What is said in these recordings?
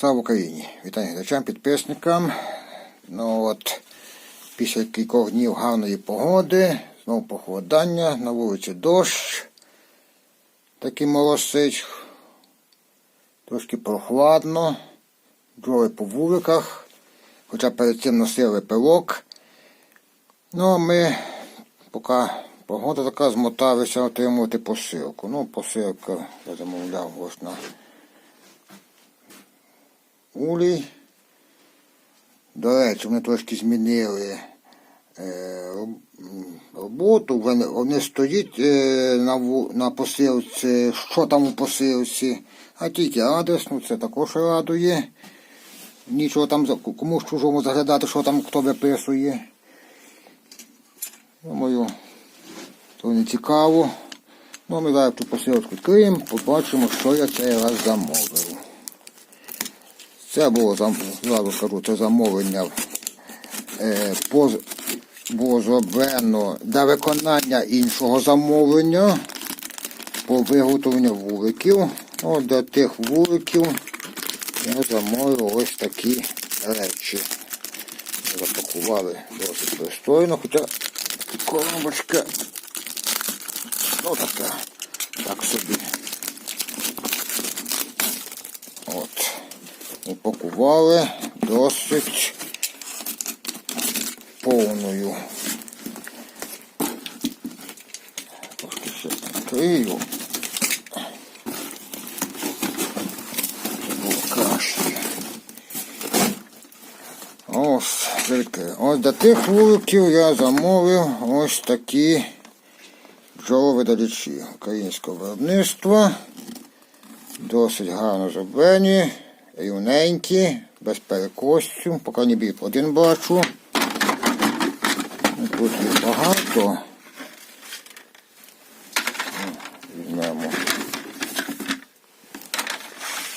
Слава Україні! Вітаю глядачам, підписникам. Ну от, після кількох днів гарної погоди, знову похолодання, на вулиці дощ. Такий моросить. Трошки прохладно. Бджоли по вуликах. Хоча перед цим носили пилок. Ну, а ми, поки погода така, змоталися отримувати посилку. Ну, посилка я замовляв ось на улій. До речі, вони трошки змінили е, роботу. Вони, стоять е, на, посилці, що там у посилці, а тільки адрес, ну це також радує. Нічого там комусь чужому заглядати, що там хто виписує. Думаю, то не цікаво. Ну, ми зараз ту посилочку відкриємо, побачимо, що я цей раз замовив. Це було зразу кажу, це замовлення е, поз, було зроблено для виконання іншого замовлення по виготовленню вуликів. Ну, для тих вуликів я замовив ось такі речі. Запакували досить пристойно, хоча коробочка ну така, так собі. От. Упакували досить повною. Трошки ще краще. Ось, тільки. Ось до тих вуликів я замовив ось такі бджоловидалічі українського виробництва. Досить гарно зроблені, рівненькі, без перекосів, поки не бій один бачу. Тут їх багато. Візьмемо.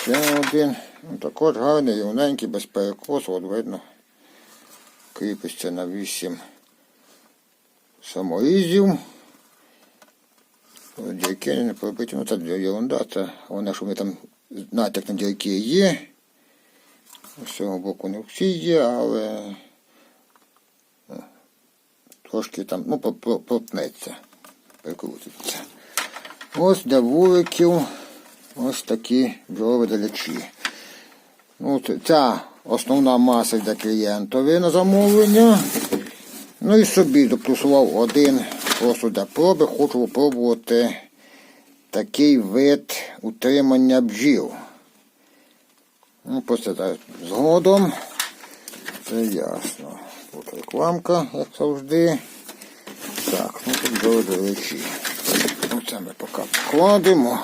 Ще один. Ну, також гарний, рівненький, без перекосу, от видно. Кріпиться на 8 саморізів. Дірки не пробиті, ну це ерунда, це головне, що вони там натяк на дірки є. З цього боку не всі є, але е, трошки там, ну, по- прикрутиться. Ось для вуликів ось такі бджоловидалячі. Ну, ця основна маса для клієнтові на замовлення. Ну і собі доплюсував один просто для проби. Хочу спробувати такий вид утримання бджіл. Ну, так згодом. Це ясно. Тут рекламка, як завжди. Так, ну тут бджоли до речі. Ну, це ми поки покладемо.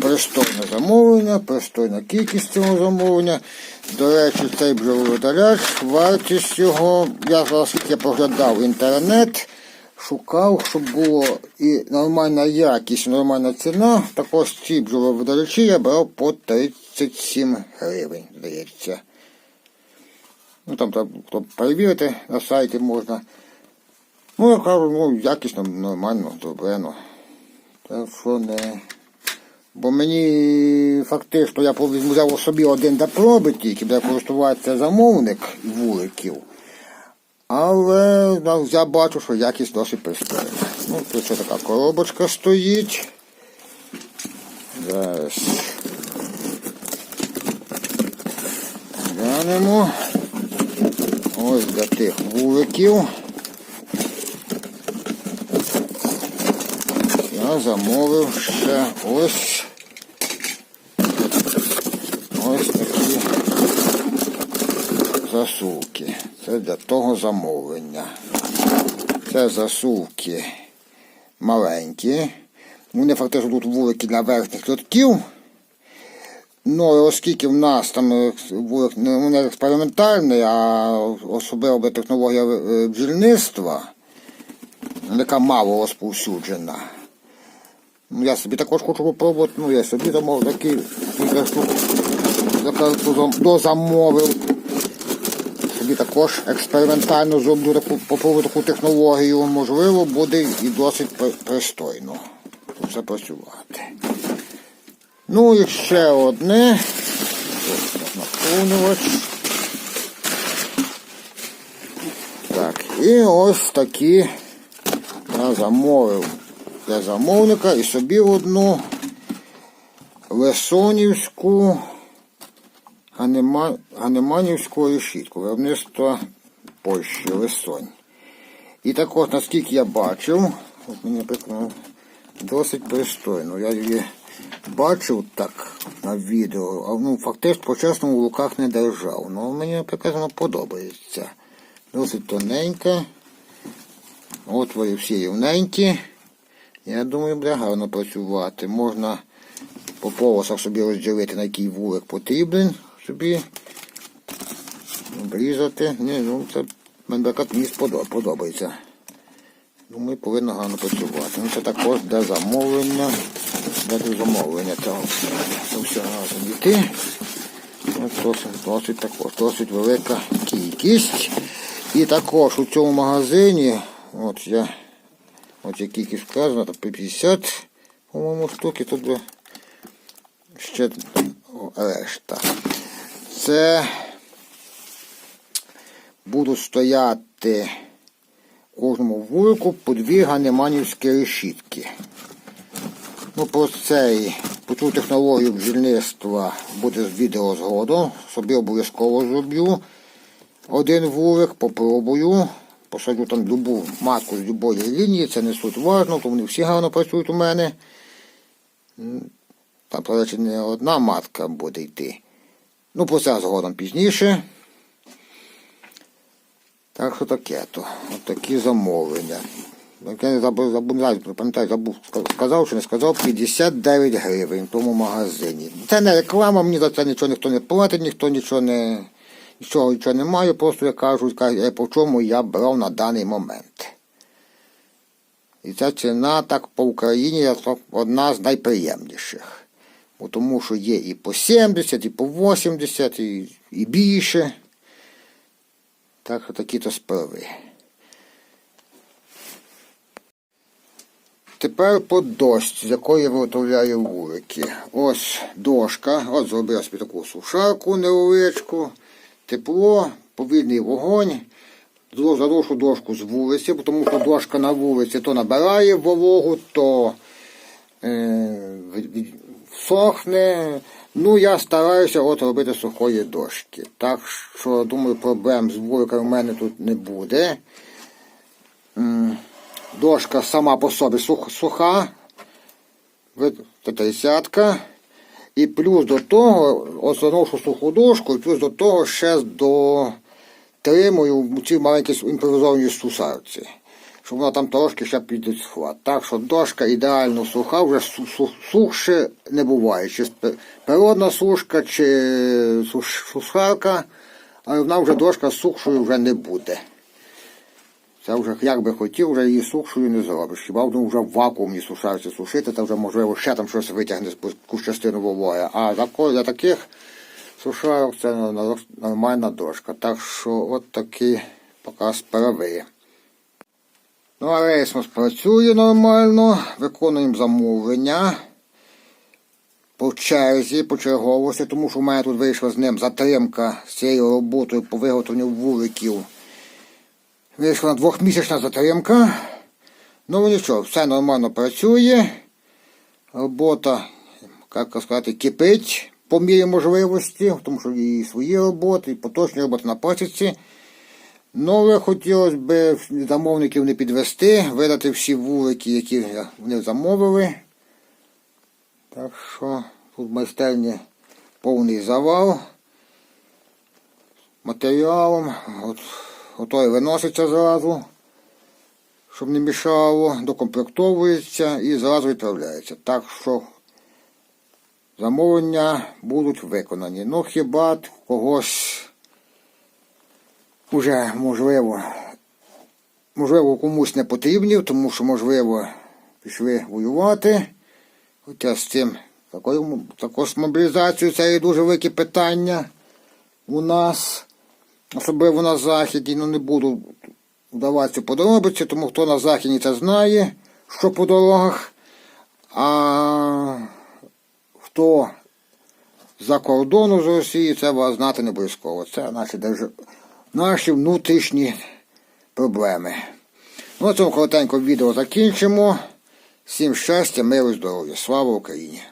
Пристойне замовлення, пристойна кількість цього замовлення. До речі, цей бджоловидаляч, вартість його, я зараз я поглядав інтернет, шукав, щоб було і нормальна якість, нормальна ціна. Також ці бджоловидалячі я брав по 37 гривень, здається. Ну там хто перевірити на сайті можна. Ну, я кажу, ну, якісно, нормально, зроблено. Так що не. Бо мені фактично я взяв собі один для проби тільки, де користуватися замовник вуликів. Але ну, я бачу, що якість досить пристойна. Ну, тут ще така коробочка стоїть. Зараз. Глянемо. Ось для тих вуликів. Я замовив ще ось ось такі засувки. Це для того замовлення. Це засувки маленькі. Вони фактично тут вулики для верхніх льотків. Ну, оскільки в нас там е, вулик не ну, експериментальний, а особливо би технологія е, бджільництва, яка мало розповсюджена. Ну, я собі також хочу попробувати, ну я собі замовив такий штук дозам- дозамовив. Собі також експериментально зроблю таку, попробую таку технологію. Можливо, буде і досить пристойно тут все працювати. Ну і ще одне. Наповнювач. Так, і ось такі я замовив для замовника і собі одну Лесонівську Ганема- Ганеманівську решітку. Виробництво Польщі, Лесонь. І також, наскільки я бачив, от мені наприклад, досить пристойно. Я її бачив так на відео, а ну, фактично по-чесному в руках не держав. Ну, мені, наприклад, подобається. Досить тоненька. Отвори всі рівненькі. Я думаю, буде гарно працювати. Можна по полосах собі розділити, на який вулик потрібен собі. Обрізати. Ні, ну це наприклад, мені подобається. Думаю, повинно гарно працювати. Ну це також для замовлення. Для замовлення цього. Це все разом йти. Досить, досить також, досить велика кількість. І також у цьому магазині, от я, от як кількість вказано, там 50, по-моєму, штуки, тут ще решта. Це будуть стояти кожному вулику по дві ганеманівські решітки. Ну, про цей, про цю технологію бджільництва буде відео згодом. Собі обов'язково зроблю один вулик, попробую. Посаджу там любу матку з любої лінії, це не суть важно, то вони всі гарно працюють у мене. Там, до речі, не одна матка буде йти. Ну, про це згодом пізніше. Так що таке то. От такі замовлення. Я не забув, забув, пам'ятаю, забув, сказав, чи не сказав, 59 гривень в тому магазині. Це не реклама, мені за це нічого ніхто не платить, ніхто нічого не, нічого, нічого не має, просто я кажу, кажу, е, по чому я брав на даний момент. І ця ціна так по Україні одна з найприємніших. Бо тому що є і по 70, і по 80, і, і більше. Так що такі-то справи. Тепер по дошці, з якої я виготовляю вулики. Ось дошка. От зробив собі таку сушарку невеличку, тепло, повільний вогонь. Заношу дошку з вулиці, тому що дошка на вулиці то набирає вологу, то е, сохне. Ну, я стараюся от робити сухої дошки. Так що, думаю, проблем з вуликами в мене тут не буде. Дошка сама по собі суха, тридцятка. І плюс до того, ось заношу суху дошку, і плюс до того ще до тримую в цій маленькій імпровізованій сусарці. Щоб вона там трошки ще підсохла. Так що дошка ідеально суха, вже су- су- сухше не буває. Чи природна сушка, чи суш- сушарка, але вона вже дошка сухшою вже не буде. Це вже як би хотів, вже її сухшою не зробиш. Хіба воно вже в вакуумній сушарці сушити, то вже можливо ще там щось витягне з якусь частину вологи. А для таких сушарок це на- на- нормальна дошка. Так що от такі поки справи. Ну, а рейсмос працює нормально, виконуємо замовлення по черзі, по черговості, тому що в мене тут вийшла з ним затримка з цією роботою по виготовленню вуликів. Вийшла двохмісячна затримка. Ну нічого, все нормально працює. Робота, як сказати, кипить по мірі можливості, тому що і свої роботи, і поточні роботи на пасіці. Але хотілося б замовників не підвести, видати всі вулики, які вони замовили. Так що тут в майстерні повний завал матеріалом. От, готові виноситься зразу, щоб не мішало, докомплектовується і зразу відправляється. Так що замовлення будуть виконані. Ну хіба когось уже можливо, можливо, комусь не потрібні, тому що, можливо, пішли воювати. Хоча з цим такою, також мобілізацією це є дуже велике питання у нас. особливо на Західі, ну не буду вдаватися подробиці, тому хто на Західі це знає, що по дорогах. А хто за кордону з Росії, це вас знати не обов'язково. Це наші, держ... наші внутрішні проблеми. Ну, цьому коротенько відео закінчимо. Всім щастя, миру, здоров'я. Слава Україні!